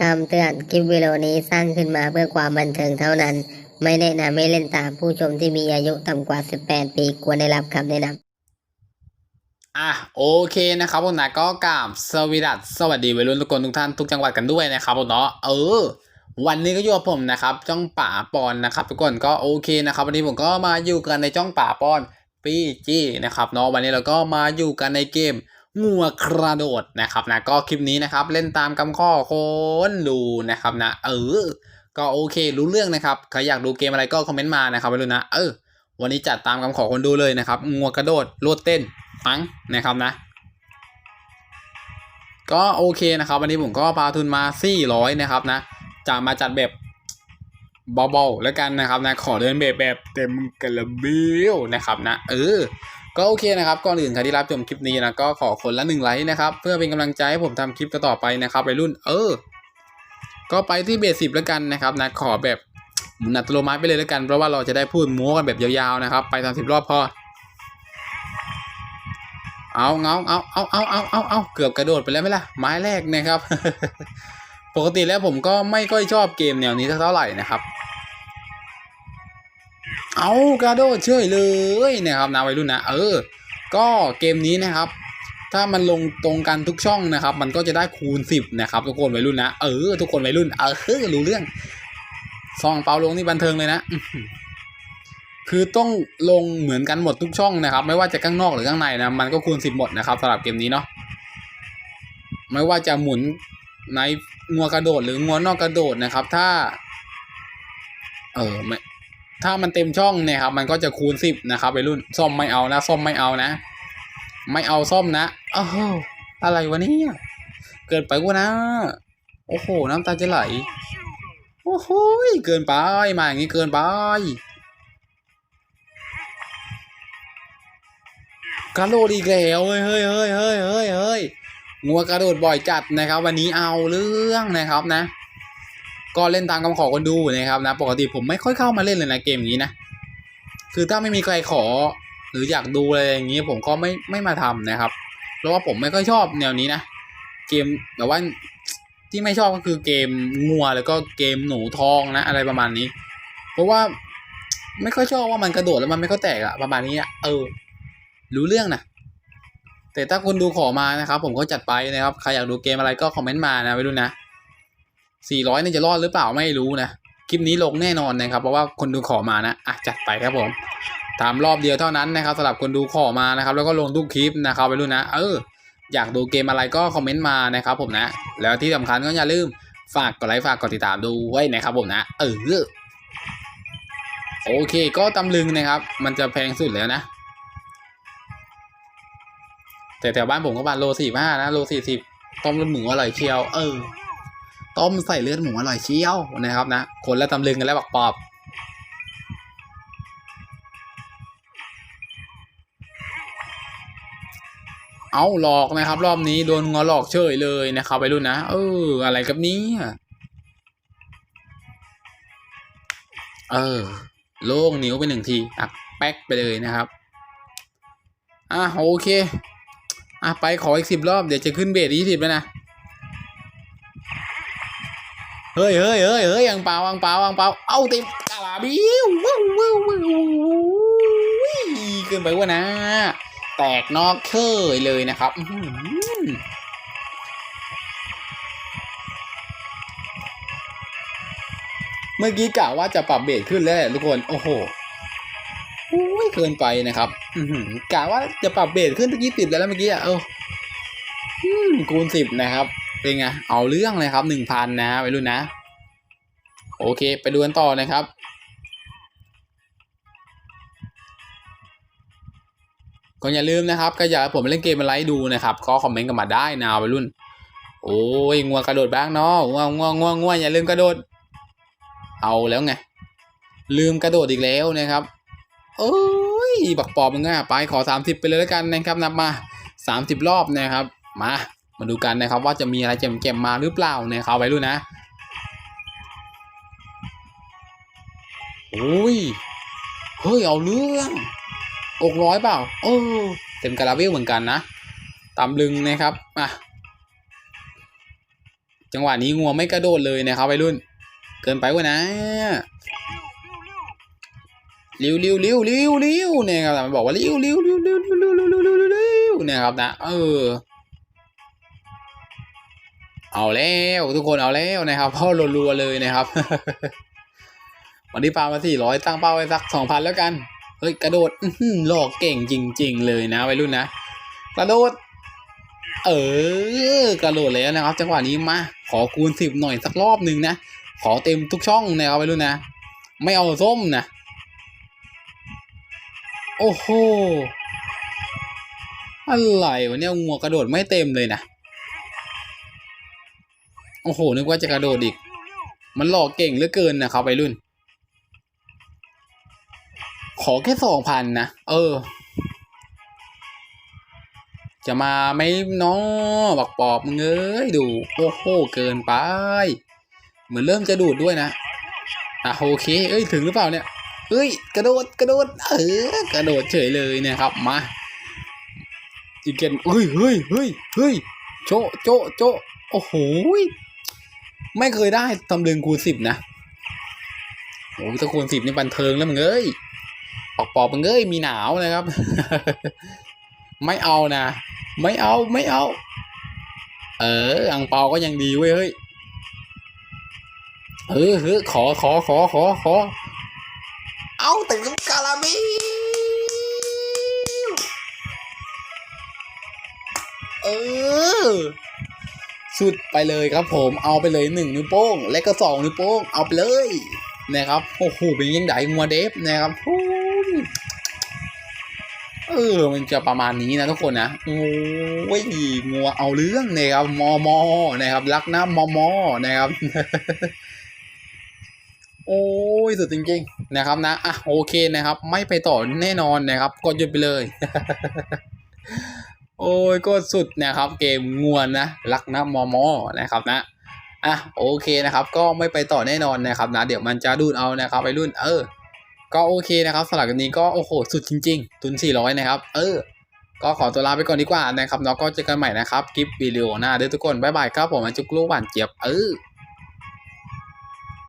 คำเตือนคลิปวิดีโอนี้สร้างขึ้นมาเพื่อความบันเทิงเท่านั้น ไม่แนะนำให้เล่นตามผู้ชมที่มีอายุต่ำกว่า 18 ปีควรได้รับคำแนะนำอะโอเคนะครับผมนะก็กราบสวีดัสสวัสดีวัยรุ่นทุกคนทุกท่านทุกจังหวัดกันด้วยนะครับผมเนาะเออ วันนี้ก็อยู่กับผมนะครับจ้องป่าปอนนะครับ ทุกคนก็โอเคนะครับ วันนี้ผมก็มาอยู่กันในจ้องป่าปอนปีจี้นะครับเนาะวันนี้เราก็มาอยู่กันในเกม งัวกระโดดนะครับนะก็คลิปนี้นะครับเล่นตามคำข้อคนดูนะครับนะ เออ ก็โอเครู้เรื่องนะครับใครอยากดูเกมอะไรก็คอมเมนต์มานะครับวัยรุ่นะ เออ วันนี้จัดตามคำขอคนดูเลยนะครับงัวกระโดดโลดเต้นมั้งนะครับนะ ก็โอเคนะครับวันนี้ผมก็พาทุนมา 400 นะครับนะ จะมาจัดแบบเบาๆแล้วกันนะครับนะขอเดินแบบแบบเต็มกระเบียวนะครับนะ เออ ก็โอเคนะครับก่อนอื่นใครที่รับชมคลิปนี้นะก็ขอคนละหนึ่งไลค์นะครับ เพื่อเป็นกำลังใจให้ผมทำคลิปต่อๆไปนะครับไปรุ่น เออ ก็ไปที่เบสสิบแล้วกันนะครับนะขอแบบหมุนอัตโนมัติไปเลยแล้วกัน เพราะว่าเราจะได้พูดม้วกันแบบยาวๆนะครับ ไปสามสิบรอบพอเอาเงาเอาเอาเอาเอาเอาเอาเกือบกระโดดไปแล้วไหมล่ะไม้แรกนะครับ ปกติแล้วผมก็ไม่ค่อยชอบเกมแนวนี้เท่าไหร่นะครับ เอากระโดดเฉยเลยนะครับนะวัยรุ่นนะเออ ก็เกมนี้นะครับ ถ้ามันลงตรงกันทุกช่องนะครับ มันก็จะได้คูณสิบนะครับ ทุกคนวัยรุ่นนะเออทุกคนวัยรุ่นเออรู้เรื่องซองเปาลงนี่บันเทิงเลยนะคือต้องลงเหมือนกันหมดทุกช่องนะครับ ไม่ว่าจะข้างนอกหรือข้างในนะมันก็คูณสิบหมดนะครับสำหรับเกมนี้เนาะไม่ว่าจะหมุนในงัวกระโดดหรืองัวนอกกระโดดนะครับ ถ้า เออไม่ ถ้ามันเต็มช่องเนี่ยครับ มันก็จะคูณสิบนะครับไปรุ่นซ่อมไม่เอานะซ่อมไม่เอานะ ไม่เอาซ่อมนะอ้าวอะไรวะเนี่ยเกินไปกว่านะ โอ้โห น้ำตาจะไหล โอ้โหเกินไปมาอย่างนี้เกินไป กระโดดอีกแล้วเฮ้ยเฮ้ยเฮ้ยเฮ้ยเฮ้ยเฮ้ยงัวกระโดดบ่อยจัดนะครับ วันนี้เอาเรื่องนะครับนะ ก็เล่นตามคำขอคนดูนะครับนะ ปกติผมไม่ค่อยเข้ามาเล่นเลยนะเกมนี้นะ คือถ้าไม่มีใครขอ หรืออยากดูอะไรอย่างนี้ผมก็ไม่ไม่มาทำนะครับ เพราะว่าผมไม่ค่อยชอบแนวนี้นะ เกมแบบว่าที่ไม่ชอบก็คือเกมงัวแล้วก็เกมหนูทองนะ อะไรประมาณนี้ เพราะว่าไม่ค่อยชอบว่ามันกระโดดแล้วมันไม่ค่อยแตกอะประมาณนี้อะเออ รู้เรื่องนะแต่ถ้าคุณดูขอมานะครับ ผมก็จัดไปนะครับใครอยากดูเกมอะไรก็คอมเมนต์มานะไปดูนะ 400นี่จะรอดหรือเปล่าไม่รู้นะคลิปนี้ลงแน่นอนนะครับ เพราะว่าคนดูขอมานะอะจัดไปครับผมตามรอบเดียวเท่านั้นนะครับสำหรับคนดูขอมานะครับ แล้วก็ลงทุกคลิปนะครับไปรุ่นะ เออ อยากดูเกมอะไรก็คอมเมนต์มานะครับผมนะ แล้วที่สำคัญก็อย่าลืมฝากกดไลค์ฝากกดติดตามดูไว้นะครับผมนะ เออโอเค ก็ตำลึงนะครับ มันจะแพงสุดแล้วนะ แต่แถวบ้านผมก็บานโลสี่ห้านะ โลสี่สิบต้มเลือดหมูอร่อยเชียว เออ ต้มใส่เลือดหมูอร่อยเชียวนะครับนะ คนละตำลึงกันแล้วบักปอบ เอาหลอกนะครับ รอบนี้โดนงอหลอกเฉยเลยนะครับไปรุ่นนะ เออ อะไรกับนี้ เออ โล่งนิ้วไปหนึ่งทีอะแป๊กไปเลยนะครับอะโอเคอะไปขออีกสิบรอบเดี๋ยวจะขึ้นเบสยี่สิบแล้วนะ เฮ้ยเฮ้ยเฮ้ยเฮ้ยอังเปล่าอังเปล่าอังเปล่าเอาเต็มกะลาบิวว้าวว้าวว้าวว้าวเกินไปวะนะ แตกนอกเคยเลยนะครับเมื่อกี้กะว่าจะปรับเบสขึ้นแล้วทุกคน โอ้โหโอ้ยเกินไปนะครับอืกะว่าจะปรับเบสขึ้นตะกี้ติดแล้วเมื่อกี้อะเออคูณสิบนะครับ เป็นไง เอาเรื่องเลยครับหนึ่งพันนะไปรุ่นนะ โอเค ไปดูกันต่อนะครับ ก็อย่าลืมนะครับ ก็อยากผมเล่นเกมอะไรดูนะครับ ก็คอมเมนต์กันมาได้นะไปรุ่น โอ้ยงัวกระโดดบ้างเนาะงัวงัวงัวงัวอย่าลืมกระโดด เอาแล้วไง ลืมกระโดดอีกแล้วนะครับ โอ้ยบักปอบมึงอะไปขอสามสิบไปเลยแล้วกันนะครับนับมาสามสิบรอบนะครับ มา มาดูกันนะครับว่าจะมีอะไรเจ็มๆมาหรือเปล่านะครับไว้รุ่นนะ โอ้ย เฮ้ย เอาเรื่องอกร้อยเปล่า โอ้ เต็มกระลาเวลเหมือนกันนะ ตามลึงนะครับ อะ จังหวะนี้งัวไม่กระโดดเลยนะครับวัยรุ่น เกินไปวะนะเลี้ยวเลี้ยวเลี้ยวเลี้ยวเลี้ยวเนี่ยครับมันบอกว่าเลี้ยวเลี้ยวเลี้ยวเลี้ยวเลี้ยวเลี้ยวเลี้ยวเลี้ยวเลี้ยวเนี่ยครับนะ เออ เอาแล้วทุกคนเอาแล้วนะครับพ่อรัวๆเลยนะครับ วันนี้ปามาสี่ร้อยตั้งเป้าไว้สักสองพันแล้วกัน เฮ้ย กระโดดอื้อหือหลอกเก่งจริง ๆ เลยนะวัยรุ่นนะ กระโดด เออกระโดดแล้วนะครับ จังหวะนี้มา ขอคูณสิบหน่อยสักรอบหนึ่งนะ ขอเต็มทุกช่องนะครับวัยรุ่นนะ ไม่เอาส้มนะ โอ้โห อะไรวะเนี่ยงัวกระโดดไม่เต็มเลยนะ โอ้โห นึกว่าจะกระโดดอีก มันหลอกเก่งเหลือเกินนะครับวัยรุ่น ขอแค่สองพันนะเออ จะมาไม่น้อบักปอบมึงเอ้ยดูโอ้โหเกินไป เหมือนเริ่มจะดูดด้วยนะอะโอเค เอ้ยถึงหรือเปล่าเนี่ยเอ้ยกระโดดกระโดดเออกระโดดเฉยเลยเนะครับมาอีกเกนเฮ้ยเฮ้ยเฮ้ยเฮ้ยโจะโจะโจะโอ้โหไม่เคยได้ตำลึงคูณสิบนะโอ้ยถ้าคูณสิบนี่บันเทิงแล้วมึงเอ้ย ปอกปอบมึงเอ้ยมีหนาวนะครับ ไม่เอานะ ไม่เอาไม่เอา เอออังเปาก็ยังดีเว้ยเฮ้ยเออเฮ้ยขอขอขอขอขอ เอาแต่งกาลาบีเออสุดไปเลยครับผมเอาไปเลยหนึ่งนิ้วโป้ง และก็สองนิ้วโป้ง เอาไปเลยนะครับโอ้โหเป็นยังไงงัวเดฟนะครับโอ้ เออ มันจะประมาณนี้นะทุกคนนะโอ้ยงัวเอาเรื่องนะครับมอมอนะครับ รักนะมอมอนะครับ โอ้ยสุดจริง ๆ นะครับนะอะโอเคนะครับ ไม่ไปต่อแน่นอนนะครับกดหยุดไปเลย โอ้ยก็สุดนะครับ เกมงวนนะรักนะมอมอนะครับนะอะโอเคนะครับ ก็ไม่ไปต่อแน่นอนนะครับนะ เดี๋ยวมันจะดูดเอานะครับไปรุ่นเออ ก็โอเคนะครับสำหรับวันนี้ก็โอ้โหสุดจริง ๆ ทุน 400 นะครับ เออ ก็ขอตัวลาไปก่อนดีกว่านะครับเนาะก็เจอกันใหม่นะครับคลิปวิดีโอหน้าด้วยทุกคน บ๊ายบายครับผมจุกลูกหวานเจี๊ยบเออ